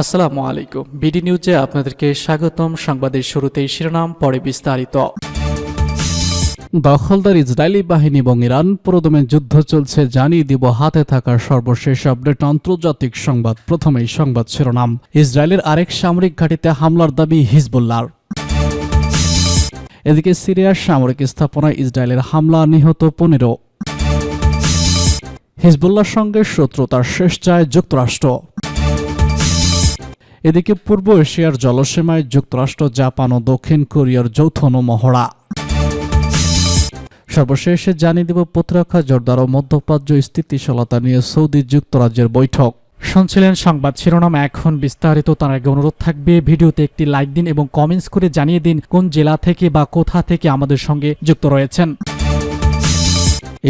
আসসালামু আলাইকুম। বিডি নিউজে আপনাদেরকে স্বাগতম। সংবাদের শুরুতেই শিরোনাম, পরে বিস্তারিত। দখলদার ইসরায়েলি বাহিনী এবং ইরান পুরোদমে যুদ্ধ চলছে জানিয়ে দিব হাতে থাকার সর্বশেষ আপডেট আন্তর্জাতিক সংবাদ। প্রথমেই সংবাদ শিরোনাম। ইসরায়েলের আরেক সামরিক ঘাঁটিতে হামলার দাবি হিজবুল্লাহর এদিকে সিরিয়ার সামরিক স্থাপনায় ইসরায়েলের হামলা নিহত পনেরো। হিজবুল্লাহর সঙ্গে শত্রুতার শেষ চায় যুক্তরাষ্ট্র। এদিকে পূর্ব এশিয়ার জলসীমায় যুক্তরাষ্ট্র, জাপান ও দক্ষিণ কোরিয়ার যৌথ মহড়া সর্বশেষে জানিয়ে দেব প্রতিরক্ষা জোরদার ও মধ্যপ্রাচ্য স্থিতিশীলতা নিয়ে সৌদি যুক্তরাজ্যের বৈঠক। শুনছিলেন সংবাদ শিরোনাম, এখন বিস্তারিত, তার আগে অনুরোধ থাকবে, ভিডিওতে একটি লাইক দিন এবং কমেন্টস করে জানিয়ে দিন কোন জেলা থেকে বা কোথা থেকে আমাদের সঙ্গে যুক্ত রয়েছেন।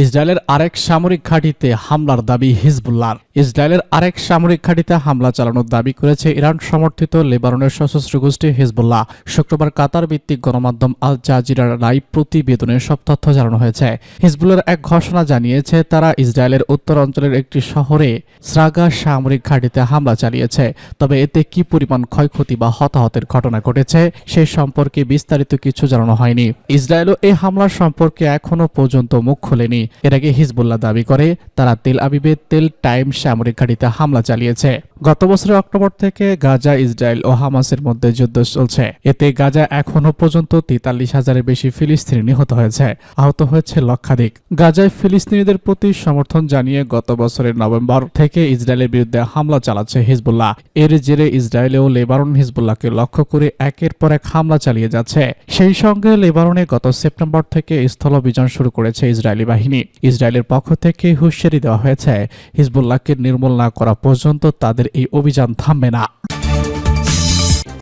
ইসরায়েলের আরেক সামরিক ঘাঁটিতে হামলার দাবি হিজবুল্লাহর। ইসরায়েলের আরেক সামরিক ঘাঁটিতে হামলা চালানোর দাবি করেছে ইরান সমর্থিত লেবাননের সশস্ত্র গোষ্ঠী হিজবুল্লাহ। শুক্রবার কাতার ভিত্তিক গণমাধ্যম আল জাজিরার লাইভ প্রতিবেদনে সব তথ্য জানানো হয়েছে। হিজবুল্লার এক ঘোষণা জানিয়েছে, তারা ইসরায়েলের উত্তর অঞ্চলের একটি শহরে স্রাগা সামরিক ঘাঁটিতে হামলা চালিয়েছে। তবে এতে কি পরিমাণ ক্ষয়ক্ষতি বা হতাহতের ঘটনা ঘটেছে, সে সম্পর্কে বিস্তারিত কিছু জানানো হয়নি। ইসরায়েলও এই হামলার সম্পর্কে এখনও পর্যন্ত মুখ খোলেনি। এর আগে হিজবুল্লাহ দাবি করে তারা তেল আবিবে তেল টাইম সামরিক ঘাঁটিতে হামলা চালিয়েছে। গত বছরের অক্টোবর থেকে গাজা, ইসরায়েল ও হামাসের মধ্যে যুদ্ধ চলছে। এতে গাজা এখনও পর্যন্ত তেতাল্লিশ হাজারের বেশি ফিলিস্তিনি নিহত হয়েছে। আহত হয়েছে লক্ষাধিক। গাজায় ফিলিস্তিনিদের প্রতি সমর্থন জানিয়ে গত বছরের নভেম্বর থেকে ইসরায়েলের বিরুদ্ধে হামলা চালাচ্ছে হিজবুল্লাহ। এর জেরে ইসরায়েলেও লেবানন হিজবুল্লাহকে লক্ষ্য করে একের পর এক হামলা চালিয়ে যাচ্ছে। সেই সঙ্গে লেবাননে গত সেপ্টেম্বর থেকে স্থলাভিযান শুরু করেছে ইসরায়েলি বাহিনী। ইসরায়েলের পক্ষ থেকে হুঁশিয়ারি দেওয়া হয়েছে, হিজবুল্লাহকে নির্মূল না করা পর্যন্ত তাদের এই অভিযান থামবে না।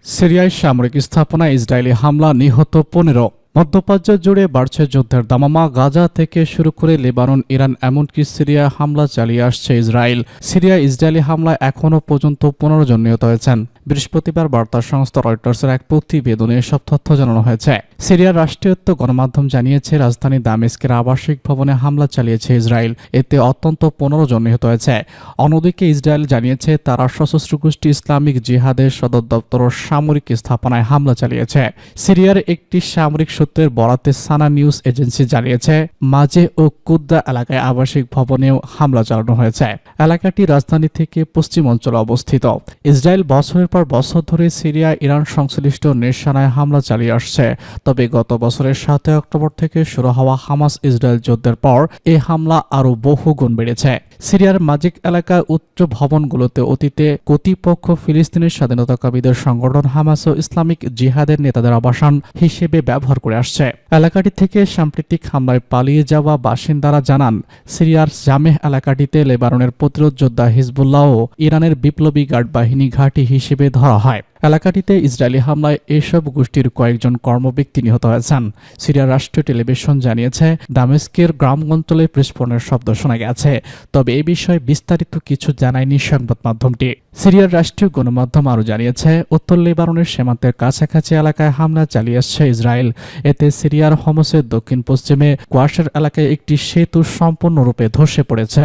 সিরিয়ায় সামরিক স্থাপনা ইসরায়েলি হামলা নিহত পনেরো। মধ্যপ্রাচ্য জুড়ে বাড়ছে যুদ্ধের দামামা। গাজা থেকে শুরু করে লেবানন, ইরান এমনকি সিরিয়ায় হামলা চালিয়ে আসছে ইসরায়েল। সিরিয়া ইসরায়েলি হামলায় এখনও পর্যন্ত পনেরো নিহত হয়েছেন। বৃহস্পতিবার বার্তা সংস্থা রয়টার্সের এক প্রতিবেদনে সব তথ্য জানানো হয়েছে। সিরিয়ার রাষ্ট্রীয়ত্ব গণমাধ্যম জানিয়েছে, রাজধানী দামেস্কের আবাসিক ভবনে হামলা চালিয়েছে ইসরায়েল। এতে অত্যন্ত পনেরো জন নিহত হয়েছে। অন্যদিকে ইসরায়েল জানিয়েছে, তারা সশস্ত্র গোষ্ঠী ইসলামিক জিহাদের সদর দপ্তর ও সামরিক স্থাপনায় হামলা চালিয়েছে। সিরিয়ার একটি সামরিক সূত্রের বরাতে সানা নিউজ এজেন্সি জানিয়েছে, মাঝে ও কুদ্দা এলাকায় আবাসিক ভবনেও হামলা চালানো হয়েছে। এলাকাটি রাজধানী থেকে পশ্চিম অঞ্চলে অবস্থিত। ইসরায়েল বছরের পর বছর ধরে সিরিয়া ইরান সংশ্লিষ্ট নিশানায় হামলা চালিয়ে আসছে। তবে গত বছরের সাতই অক্টোবর থেকে শুরু হওয়া হামাস ইসরায়েল যুদ্ধের পর এই হামলা আরও বহু গুণ বেড়েছে। সিরিয়ার মাজিক এলাকার উচ্চ ভবনগুলোতে অতীতে কর্তৃপক্ষ ফিলিস্তিনের স্বাধীনতাকামীদের সংগঠন হামাস ও ইসলামিক জিহাদের নেতাদের আবাসন হিসেবে ব্যবহার করে আসছে। এলাকাটি থেকে সাম্প্রতিক হামলায় পালিয়ে যাওয়া বাসিন্দারা জানান, সিরিয়ার জামেহ এলাকাটিতে লেবাননের প্রতিরোধ যোদ্ধা হিজবুল্লাহ ও ইরানের বিপ্লবী গার্ড বাহিনী ঘাঁটি হিসেবে ধরা হয়। এলাকাটিতে ইসরায়েলি হামলায় এসব গোষ্ঠীর কয়েকজন কর্মব্যক্তি নিহত হয়েছেন। সিরিয়ার রাষ্ট্রীয় টেলিভিশন জানিয়েছে, দামেস্কের গ্রাম অঞ্চলে বিস্ফোরণের শব্দ শোনা গেছে। তবে এ বিষয়ে বিস্তারিত কিছু জানায়নি সংবাদ মাধ্যমটি। সিরিয়ার রাষ্ট্রীয় গণমাধ্যম আরও জানিয়েছে, উত্তর লেবাননের সীমান্তের কাছাকাছি এলাকায় হামলা চালিয়ে আসছে ইসরায়েল। এতে সিরিয়ার হোমসের দক্ষিণ পশ্চিমে কোয়াশের এলাকায় একটি সেতু সম্পূর্ণরূপে ধসে পড়েছে।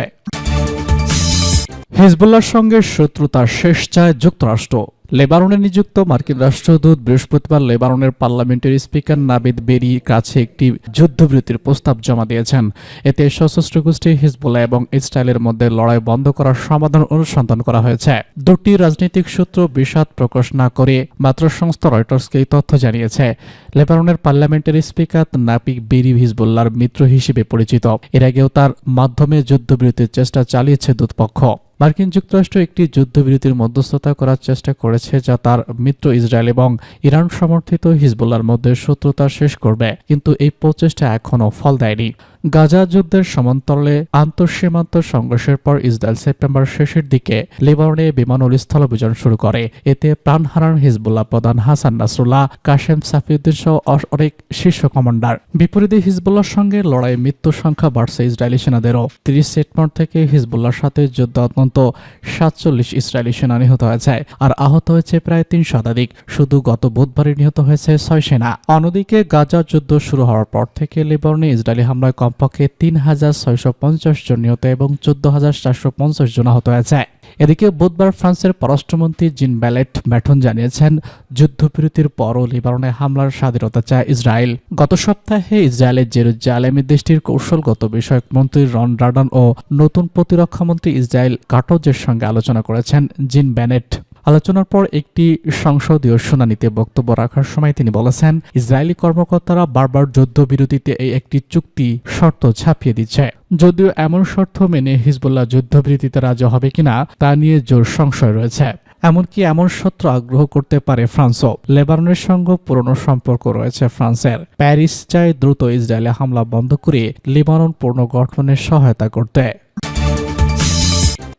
হিজবুল্লাহর সঙ্গে শত্রুতার শেষ চায় যুক্তরাষ্ট্র। লেবাননে নিযুক্ত মার্কিন রাষ্ট্রদূত বৃহস্পতিবার লেবাননের পার্লামেন্টের স্পিকার নাবিদ বেরি কাছে একটি যুদ্ধবিরতির প্রস্তাব জমা দিয়েছেন। এতে সশস্ত্র গোষ্ঠী হিজবুল্লাহ এবং ইসরায়েলের মধ্যে লড়াই বন্ধ করার সমাধান অনুসন্ধান করা হয়েছে। দুটি রাজনৈতিক সূত্র বিষাদ প্রকাশ না করে মাত্র সংস্থা রয়টার্সকে এই তথ্য জানিয়েছে। লেবাননের পার্লামেন্টের স্পিকার নাপিক বেরি হিজবুল্লাহর মিত্র হিসেবে পরিচিত। এর আগেও তার মাধ্যমে যুদ্ধবিরতির চেষ্টা চালিয়েছে দুপক্ষ মার্কিন যুক্তরাষ্ট্র একটি যুদ্ধবিরতির মধ্যস্থতা করার চেষ্টা করেছে যা তার মিত্র ইসরায়েল এবং ইরান সমর্থিত হিজবুল্লার মধ্যে শত্রুতা শেষ করবে, কিন্তু এই প্রচেষ্টা এখনও ফল দেয়নি। গাজা যুদ্ধের সমান্তরালে আন্তঃসীমান্ত সংঘর্ষের পর ইসরায়েল সেপ্টেম্বর শেষের দিকে লেবাননে বিমান ও স্থল অভিযান শুরু করে। এতে প্রাণ হারান হিজবুল্লাহ প্রধান হাসান নাসরুল্লাহ, কাশেম সাফিউদ্দিন সহ অনেক শীর্ষ কমান্ডার। বিপরীতে হিজবুল্লাহর সঙ্গে লড়াই মৃত্যুর সংখ্যা বাড়ছে ইসরায়েলি সেনাদেরও। তিরিশ সেপ্টেম্বর থেকে হিজবুল্লাহর সাথে যুদ্ধ অত্যন্ত সাতচল্লিশ ইসরায়েলি সেনা নিহত হয়েছে আর আহত হয়েছে প্রায় তিন শতাধিক। শুধু গত বুধবারই নিহত হয়েছে ছয় সেনা। অন্যদিকে গাজা যুদ্ধ শুরু হওয়ার পর থেকে লেবাননে ইসরায়েলি হামলায় কমপক্ষে তিন হাজার ছয়শো পঞ্চাশ জন নিহত এবং চোদ্দ হাজার চারশো পঞ্চাশ জন আহত হয়েছে। এদিকে বুধবার ফ্রান্সের পররাষ্ট্রমন্ত্রী জিন ব্যালেট ম্যাঠন জানিয়েছেন, যুদ্ধবিরতির পরও লিবাননে হামলার স্বাধীনতা চায় ইসরায়েল। গত সপ্তাহে ইসরায়েলের জেরুজালেমে দেশটির কৌশলগত বিষয়ক মন্ত্রী রন ডার্ডন ও নতুন প্রতিরক্ষামন্ত্রী ইসরায়েল কাটোজের সঙ্গে আলোচনা করেছেন জিন ব্যানেট। আলোচনার পর একটি সংসদীয় শুনানিতে বক্তব্য রাখার সময় তিনি বলেছেন, ইসরায়েলি কর্মকর্তারা বারবার যুদ্ধবিরতিতে এই একটি চুক্তি শর্ত ছাপিয়ে দিচ্ছে। যদিও এমন শর্ত মেনে হিজবুল্লাহ যুদ্ধবিরতিতে রাজি হবে কিনা তা নিয়ে জোর সংশয় রয়েছে। এমনকি এমন সত্য আগ্রহ করতে পারে ফ্রান্সও। লেবাননের সঙ্গে পুরনো সম্পর্ক রয়েছে ফ্রান্সের। প্যারিস চায় দ্রুত ইসরায়েলে হামলা বন্ধ করে লিবানন পুনর্গঠনের সহায়তা করতে।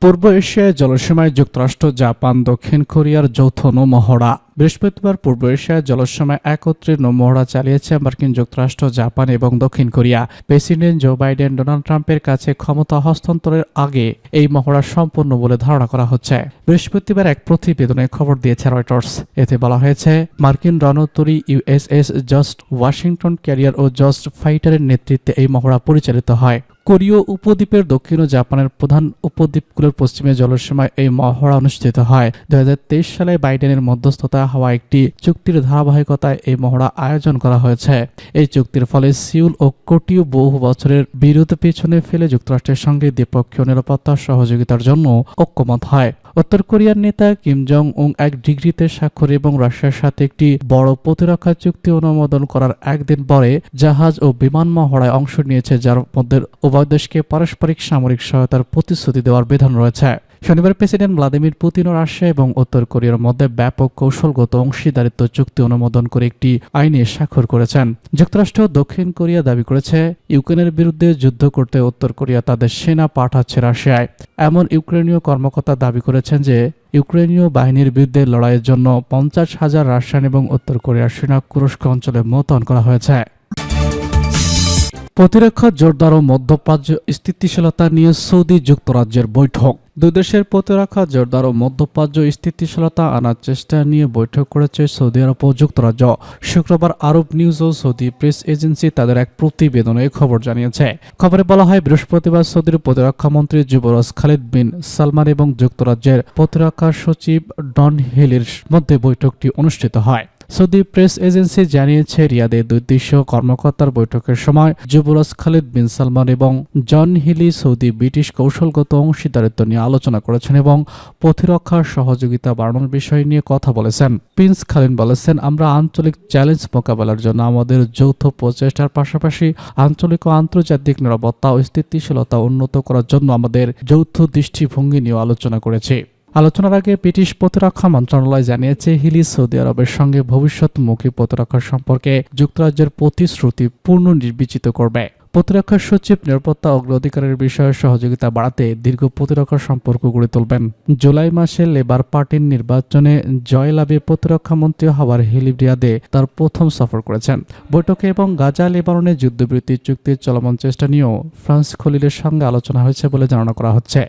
পূর্ব এশিয়ায় জলসীমায় যুক্তরাষ্ট্র, জাপান, দক্ষিণ কোরিয়ার যৌথ নৌমহড়া। বৃহস্পতিবার পূর্ব এশিয়ায় জলসীমায় একত্রে নৌমহড়া চালিয়েছে মার্কিন যুক্তরাষ্ট্র, জাপান এবং দক্ষিণ Korea. President Joe Biden Donald ট্রাম্পের কাছে ক্ষমতা হস্তান্তরের আগে এই মহড়া সম্পূর্ণ বলে ধারণা করা হচ্ছে। বৃহস্পতিবার এক প্রতিবেদনে খবর দিয়েছে রয়টার্স। এতে বলা হয়েছে, মার্কিন রণতরী ইউএসএস জাস্ট ওয়াশিংটন ক্যারিয়ার ও জাস্ট ফাইটারের নেতৃত্বে এই মহড়া পরিচালিত হয়। কোরীয় উপদ্বীপের দক্ষিণ ও জাপানের প্রধান উপদ্বীপগুলোর পশ্চিমে জলসীমায় এই মহড়া অনুষ্ঠিত হয়। দু হাজার তেইশ সালে বাইডেনের মধ্যস্থতা হওয়া একটি চুক্তির ধারাবাহিকতায় এই মহড়া আয়োজন করা হয়েছে। এই চুক্তির ফলে সিউল ও কোটিও বহু বছরের বিরোধ পেছনে ফেলে যুক্তরাষ্ট্রের সঙ্গে দ্বিপক্ষীয় নিরাপত্তা সহযোগিতার জন্য ঐক্যমত হয়। উত্তর কোরিয়ার নেতা কিম জং উং এক ডিগ্রিতে স্বাক্ষর এবং রাশিয়ার সাথে একটি বড় প্রতিরক্ষা চুক্তি অনুমোদন করার একদিন পরে জাহাজ ও বিমান মহড়ায় অংশ নিয়েছে, যার মধ্যে উভয় দেশকে পারস্পরিক সামরিক সহায়তার প্রতিশ্রুতি দেওয়ার বিধান রয়েছে। শনিবার প্রেসিডেন্ট ভ্লাদিমির পুতিন ও রাশিয়া এবং উত্তর কোরিয়ার মধ্যে ব্যাপক কৌশলগত অংশীদারিত্ব চুক্তি অনুমোদন করে একটি আইনে স্বাক্ষর করেছেন। যুক্তরাষ্ট্র দক্ষিণ কোরিয়া দাবি করেছে, ইউক্রেনের বিরুদ্ধে যুদ্ধ করতে উত্তর কোরিয়া তাদের সেনা পাঠাচ্ছে রাশিয়ায়। এমন ইউক্রেনীয় কর্মকর্তা দাবি করেছেন যে, ইউক্রেনীয় বাহিনীর বিরুদ্ধে লড়াইয়ের জন্য পঞ্চাশ হাজার রাশিয়ান এবং উত্তর কোরিয়ার সেনা কুরস্ক অঞ্চলে মোতায়েন করা হয়েছে। প্রতিরক্ষা জোরদার ও মধ্যপ্রাচ্য স্থিতিশীলতা নিয়ে সৌদি যুক্তরাজ্যের বৈঠক। দুই দেশের প্রতিরক্ষা জোরদার ও মধ্যপ্রাচ্য স্থিতিশীলতা আনার চেষ্টা নিয়ে বৈঠক করেছে সৌদি আরব ও যুক্তরাজ্য। শুক্রবার আরব নিউজ ও সৌদি প্রেস এজেন্সি তাদের এক প্রতিবেদনে খবর জানিয়েছে। খবরে বলা হয়, বৃহস্পতিবার সৌদির প্রতিরক্ষা মন্ত্রী যুবরাজ খালিদ বিন সালমান এবং যুক্তরাজ্যের প্রতিরক্ষা সচিব ডন হিলের মধ্যে বৈঠকটি অনুষ্ঠিত হয়। সৌদি প্রেস এজেন্সি জানিয়েছে রিয়াদে দুই দেশীয় কর্মকর্তার বৈঠকের সময় যুবরাজ খালিদ বিন সালমান এবং জন হিলি সৌদি ব্রিটিশ কৌশলগত অংশীদারিত্ব নিয়ে আলোচনা করেছেন এবং প্রতিরক্ষার সহযোগিতা বাড়ানোর বিষয় নিয়ে কথা বলেছেন। প্রিন্স খালিদ বলেছেন, আমরা আঞ্চলিক চ্যালেঞ্জ মোকাবেলার জন্য আমাদের যৌথ প্রচেষ্টার পাশাপাশি আঞ্চলিক ও আন্তর্জাতিক নিরাপত্তা ও স্থিতিশীলতা উন্নত করার জন্য আমাদের যৌথ দৃষ্টিভঙ্গি নিয়ে আলোচনা করেছি। আলোচনার আগে ব্রিটিশ প্রতিরক্ষা মন্ত্রণালয় জানিয়েছে, হিলি সৌদি আরবের সঙ্গে ভবিষ্যৎমুখী প্রতিরক্ষা সম্পর্কে যুক্তরাজ্যের প্রতিশ্রুতি পূর্ণ নির্বিচিত করবে। প্রতিরক্ষা সচিব নিরাপত্তা অগ্রাধিকারের বিষয়ে সহযোগিতা বাড়াতে দীর্ঘ প্রতিরক্ষা সম্পর্ক গড়ে তুলবেন। জুলাই মাসে লেবার পার্টির নির্বাচনে জয়লাভে প্রতিরক্ষা মন্ত্রী হওয়ার হিলিব্রিয়াদে তার প্রথম সফর করেছেন। বৈঠকে এবং গাজা লেবাননে যুদ্ধবিরতি চুক্তির চলমান চেষ্টা নিয়েও ফ্রান্স খলিলের সঙ্গে আলোচনা হয়েছে বলে জানানো করা হচ্ছে।